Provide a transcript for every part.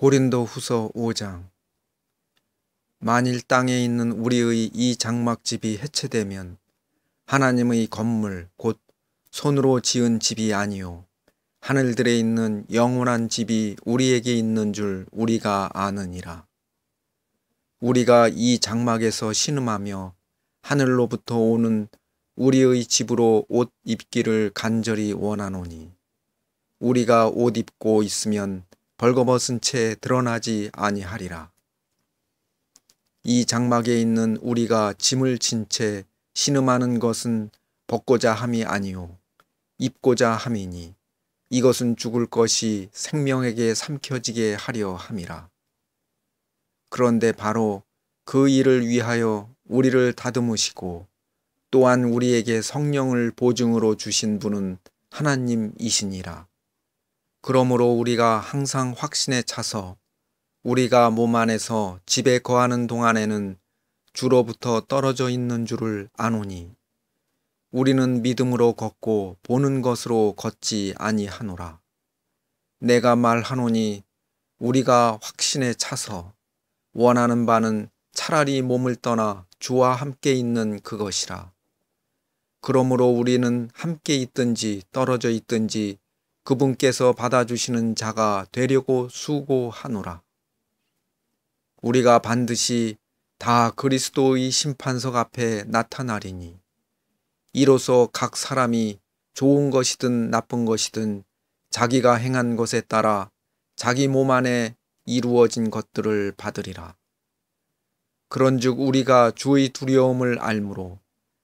고린도 후서 5장 만일 땅에 있는 우리의 이 장막집이 해체되면 하나님의 건물 곧 손으로 지은 집이 아니요 하늘들에 있는 영원한 집이 우리에게 있는 줄 우리가 아느니라. 우리가 이 장막에서 신음하며 하늘로부터 오는 우리의 집으로 옷 입기를 간절히 원하노니 우리가 옷 입고 있으면 벌거벗은 채 드러나지 아니하리라. 이 장막에 있는 우리가 짐을 진 채 신음하는 것은 벗고자 함이 아니요 입고자 함이니 이것은 죽을 것이 생명에게 삼켜지게 하려 함이라. 그런데 바로 그 일을 위하여 우리를 다듬으시고 또한 우리에게 성령을 보증으로 주신 분은 하나님이시니라. 그러므로 우리가 항상 확신에 차서 우리가 몸 안에서 집에 거하는 동안에는 주로부터 떨어져 있는 줄을 아노니 우리는 믿음으로 걷고 보는 것으로 걷지 아니하노라. 내가 말하노니 우리가 확신에 차서 원하는 바는 차라리 몸을 떠나 주와 함께 있는 그것이라. 그러므로 우리는 함께 있든지 떨어져 있든지 그분께서 받아주시는 자가 되려고 수고하노라. 우리가 반드시 다 그리스도의 심판석 앞에 나타나리니 이로써 각 사람이 좋은 것이든 나쁜 것이든 자기가 행한 것에 따라 자기 몸 안에 이루어진 것들을 받으리라. 그런즉 우리가 주의 두려움을 알므로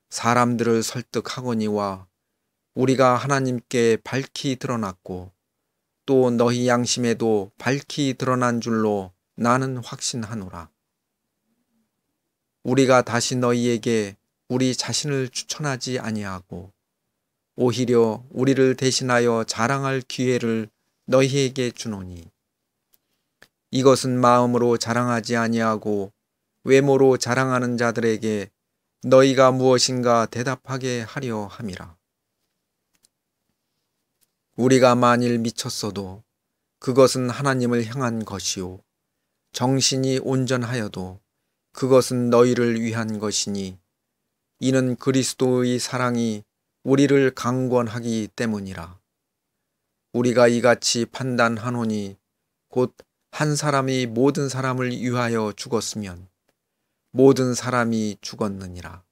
사람들을 설득하거니와 우리가 하나님께 밝히 드러났고 또 너희 양심에도 밝히 드러난 줄로 나는 확신하노라. 우리가 다시 너희에게 우리 자신을 추천하지 아니하고 오히려 우리를 대신하여 자랑할 기회를 너희에게 주노니 이것은 마음으로 자랑하지 아니하고 외모로 자랑하는 자들에게 너희가 무엇인가 대답하게 하려 함이라. 우리가 만일 미쳤어도 그것은 하나님을 향한 것이요. 정신이 온전하여도 그것은 너희를 위한 것이니 이는 그리스도의 사랑이 우리를 강권하기 때문이라. 우리가 이같이 판단하노니 곧 한 사람이 모든 사람을 위하여 죽었으면 모든 사람이 죽었느니라.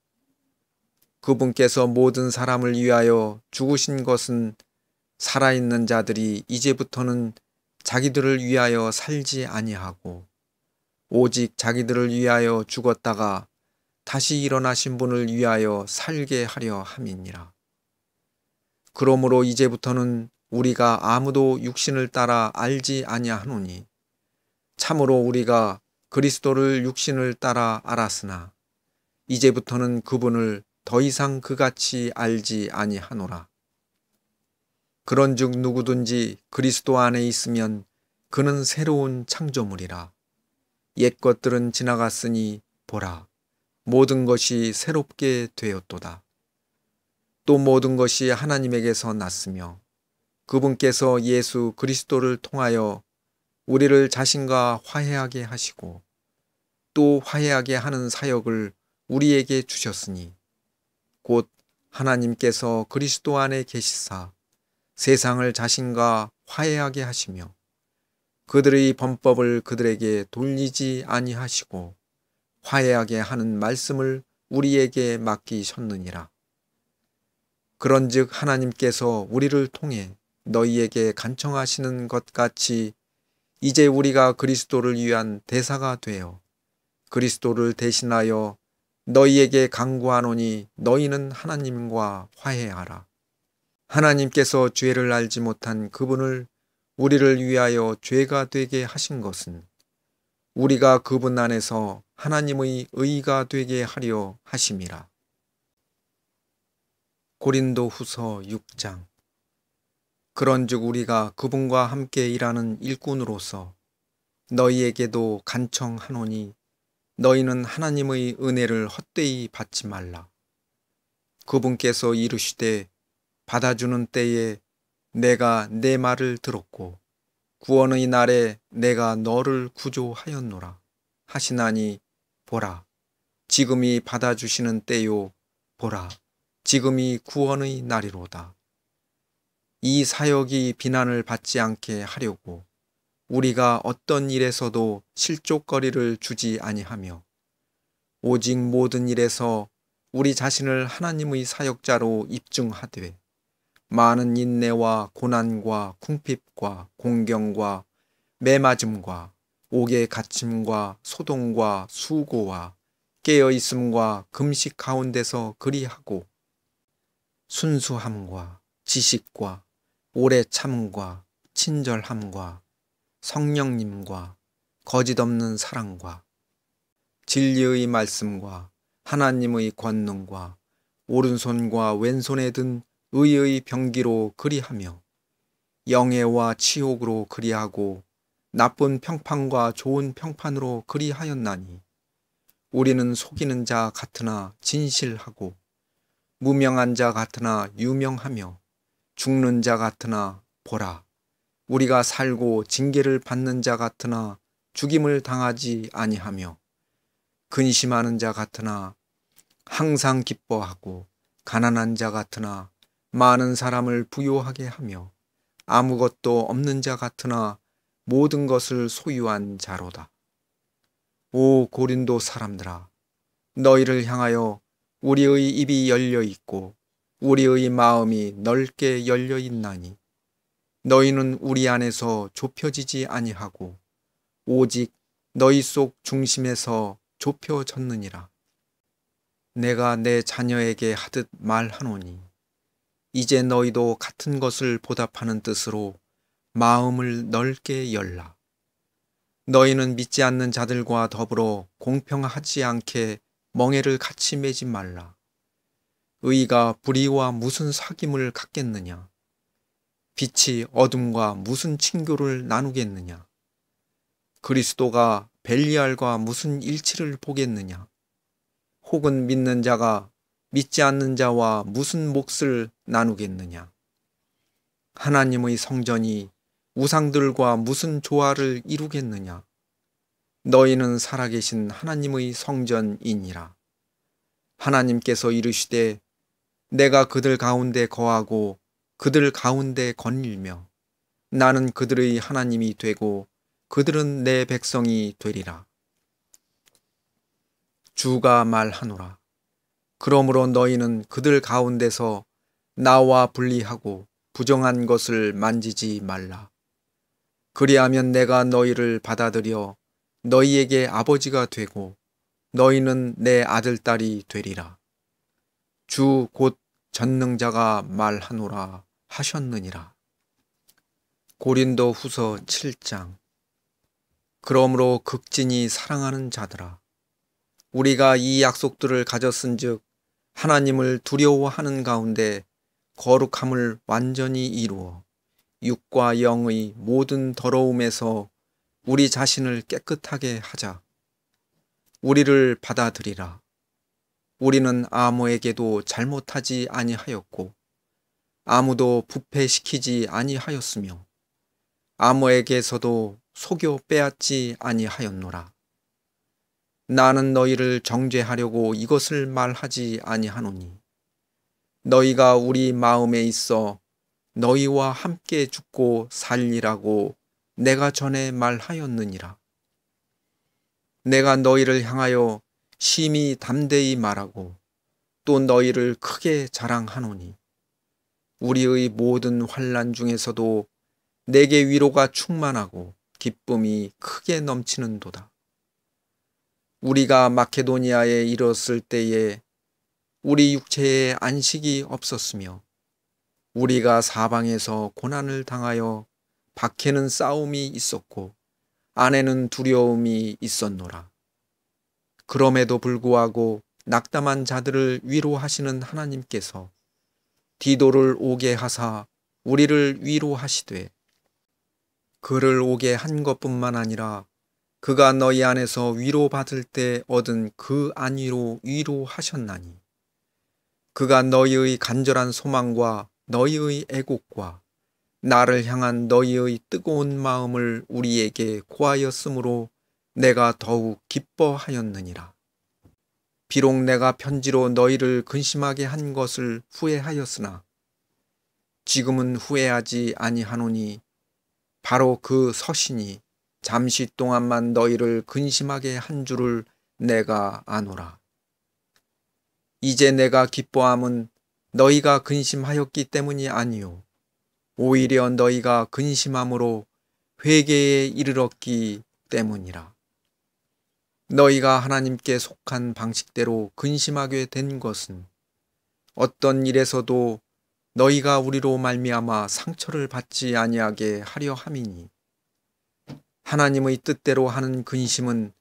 그분께서 모든 사람을 위하여 죽으신 것은 살아있는 자들이 이제부터는 자기들을 위하여 살지 아니하고 오직 자기들을 위하여 죽었다가 다시 일어나신 분을 위하여 살게 하려 함이니라. 그러므로 이제부터는 우리가 아무도 육신을 따라 알지 아니하노니 참으로 우리가 그리스도를 육신을 따라 알았으나 이제부터는 그분을 더 이상 그같이 알지 아니하노라. 그런즉 누구든지 그리스도 안에 있으면 그는 새로운 창조물이라. 옛 것들은 지나갔으니 보라 모든 것이 새롭게 되었도다. 또 모든 것이 하나님에게서 났으며 그분께서 예수 그리스도를 통하여 우리를 자신과 화해하게 하시고 또 화해하게 하는 사역을 우리에게 주셨으니 곧 하나님께서 그리스도 안에 계시사 세상을 자신과 화해하게 하시며 그들의 범법을 그들에게 돌리지 아니하시고 화해하게 하는 말씀을 우리에게 맡기셨느니라. 그런즉 하나님께서 우리를 통해 너희에게 간청하시는 것 같이 이제 우리가 그리스도를 위한 대사가 되어 그리스도를 대신하여 너희에게 강구하노니 너희는 하나님과 화해하라. 하나님께서 죄를 알지 못한 그분을 우리를 위하여 죄가 되게 하신 것은 우리가 그분 안에서 하나님의 의가 되게 하려 하심이라. 고린도 후서 6장 그런즉 우리가 그분과 함께 일하는 일꾼으로서 너희에게도 간청하노니 너희는 하나님의 은혜를 헛되이 받지 말라. 그분께서 이르시되 받아주는 때에 내가 내 말을 들었고 구원의 날에 내가 너를 구조하였노라. 하시나니 보라. 지금이 받아주시는 때요. 보라. 지금이 구원의 날이로다. 이 사역이 비난을 받지 않게 하려고 우리가 어떤 일에서도 실족거리를 주지 아니하며 오직 모든 일에서 우리 자신을 하나님의 사역자로 입증하되 많은 인내와 고난과 궁핍과 공경과 매맞음과 옥의 갇힘과 소동과 수고와 깨어있음과 금식 가운데서 그리하고 순수함과 지식과 오래 참과 친절함과 성령님과 거짓없는 사랑과 진리의 말씀과 하나님의 권능과 오른손과 왼손에 든 의의 병기로 그리하며 영예와 치욕으로 그리하고 나쁜 평판과 좋은 평판으로 그리하였나니 우리는 속이는 자 같으나 진실하고 무명한 자 같으나 유명하며 죽는 자 같으나 보라 우리가 살고 징계를 받는 자 같으나 죽임을 당하지 아니하며 근심하는 자 같으나 항상 기뻐하고 가난한 자 같으나 많은 사람을 부요하게 하며 아무것도 없는 자 같으나 모든 것을 소유한 자로다. 오 고린도 사람들아 너희를 향하여 우리의 입이 열려 있고 우리의 마음이 넓게 열려 있나니 너희는 우리 안에서 좁혀지지 아니하고 오직 너희 속 중심에서 좁혀졌느니라. 내가 내 자녀에게 하듯 말하노니 이제 너희도 같은 것을 보답하는 뜻으로 마음을 넓게 열라. 너희는 믿지 않는 자들과 더불어 공평하지 않게 멍해를 같이 매지 말라. 의가 불의와 무슨 사귐을 갖겠느냐? 빛이 어둠과 무슨 친교를 나누겠느냐? 그리스도가 벨리알과 무슨 일치를 보겠느냐? 혹은 믿는 자가 믿지 않는 자와 무슨 몫을 나누겠느냐? 하나님의 성전이 우상들과 무슨 조화를 이루겠느냐? 너희는 살아계신 하나님의 성전이니라. 하나님께서 이르시되 내가 그들 가운데 거하고 그들 가운데 건일며 나는 그들의 하나님이 되고 그들은 내 백성이 되리라. 주가 말하노라. 그러므로 너희는 그들 가운데서 나와 분리하고 부정한 것을 만지지 말라. 그리하면 내가 너희를 받아들여 너희에게 아버지가 되고 너희는 내 아들딸이 되리라. 주 곧 전능자가 말하노라 하셨느니라. 고린도 후서 7장 그러므로 극진히 사랑하는 자들아 우리가 이 약속들을 가졌은즉 하나님을 두려워하는 가운데 거룩함을 완전히 이루어 육과 영의 모든 더러움에서 우리 자신을 깨끗하게 하자. 우리를 받아들이라. 우리는 아무에게도 잘못하지 아니하였고 아무도 부패시키지 아니하였으며 아무에게서도 속여 빼앗지 아니하였노라. 나는 너희를 정죄하려고 이것을 말하지 아니하노니 너희가 우리 마음에 있어 너희와 함께 죽고 살리라고 내가 전에 말하였느니라. 내가 너희를 향하여 심히 담대히 말하고 또 너희를 크게 자랑하노니 우리의 모든 환란 중에서도 내게 위로가 충만하고 기쁨이 크게 넘치는도다. 우리가 마케도니아에 이르렀을 때에 우리 육체에 안식이 없었으며 우리가 사방에서 고난을 당하여 밖에는 싸움이 있었고 안에는 두려움이 있었노라. 그럼에도 불구하고 낙담한 자들을 위로하시는 하나님께서 디도를 오게 하사 우리를 위로하시되 그를 오게 한 것뿐만 아니라 그가 너희 안에서 위로받을 때 얻은 그 안위로 위로하셨나니 그가 너희의 간절한 소망과 너희의 애곡과 나를 향한 너희의 뜨거운 마음을 우리에게 고하였으므로 내가 더욱 기뻐하였느니라. 비록 내가 편지로 너희를 근심하게 한 것을 후회하였으나 지금은 후회하지 아니하노니 바로 그 서신이 잠시 동안만 너희를 근심하게 한 줄을 내가 아노라. 이제 내가 기뻐함은 너희가 근심하였기 때문이 아니요 오히려 너희가 근심함으로 회개에 이르렀기 때문이라. 너희가 하나님께 속한 방식대로 근심하게 된 것은 어떤 일에서도 너희가 우리로 말미암아 상처를 받지 아니하게 하려 함이니 하나님의 뜻대로 하는 근심은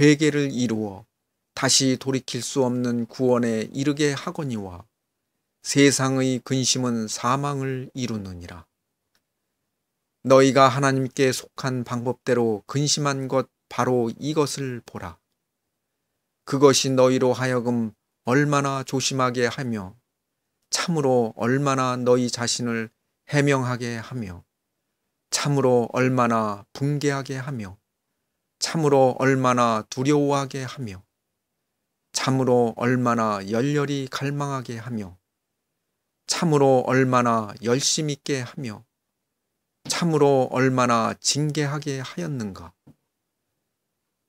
회개를 이루어 다시 돌이킬 수 없는 구원에 이르게 하거니와 세상의 근심은 사망을 이루느니라. 너희가 하나님께 속한 방법대로 근심한 것 바로 이것을 보라. 그것이 너희로 하여금 얼마나 조심하게 하며 참으로 얼마나 너희 자신을 해명하게 하며 참으로 얼마나 붕괴하게 하며 참으로 얼마나 두려워하게 하며 참으로 얼마나 열렬히 갈망하게 하며 참으로 얼마나 열심 있게 하며 참으로 얼마나 징계하게 하였는가.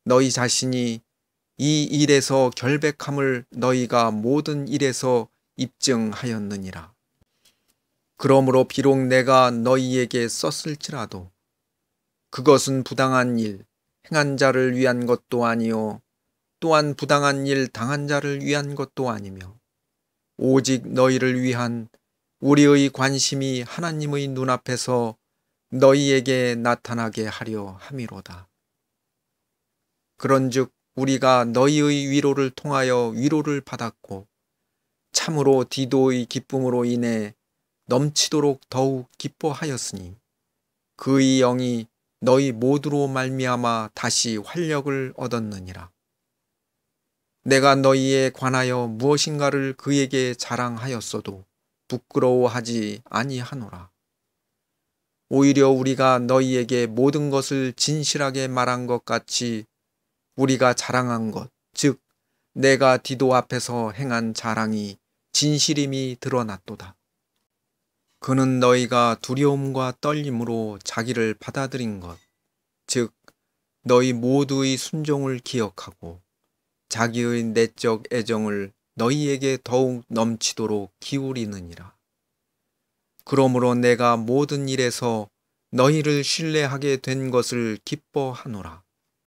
너희 자신이 이 일에서 결백함을 너희가 모든 일에서 입증하였느니라. 그러므로 비록 내가 너희에게 썼을지라도 그것은 부당한 일, 행한 자를 위한 것도 아니요 또한 부당한 일 당한 자를 위한 것도 아니며 오직 너희를 위한 우리의 관심이 하나님의 눈앞에서 너희에게 나타나게 하려 함이로다. 그런즉 우리가 너희의 위로를 통하여 위로를 받았고 참으로 디도의 기쁨으로 인해 넘치도록 더욱 기뻐하였으니 그의 영이 너희 모두로 말미암아 다시 활력을 얻었느니라. 내가 너희에 관하여 무엇인가를 그에게 자랑하였어도 부끄러워하지 아니하노라. 오히려 우리가 너희에게 모든 것을 진실하게 말한 것 같이 우리가 자랑한 것, 즉 내가 디도 앞에서 행한 자랑이 진실임이 드러났도다. 그는 너희가 두려움과 떨림으로 자기를 받아들인 것, 즉 너희 모두의 순종을 기억하고 자기의 내적 애정을 너희에게 더욱 넘치도록 기울이느니라. 그러므로 내가 모든 일에서 너희를 신뢰하게 된 것을 기뻐하노라.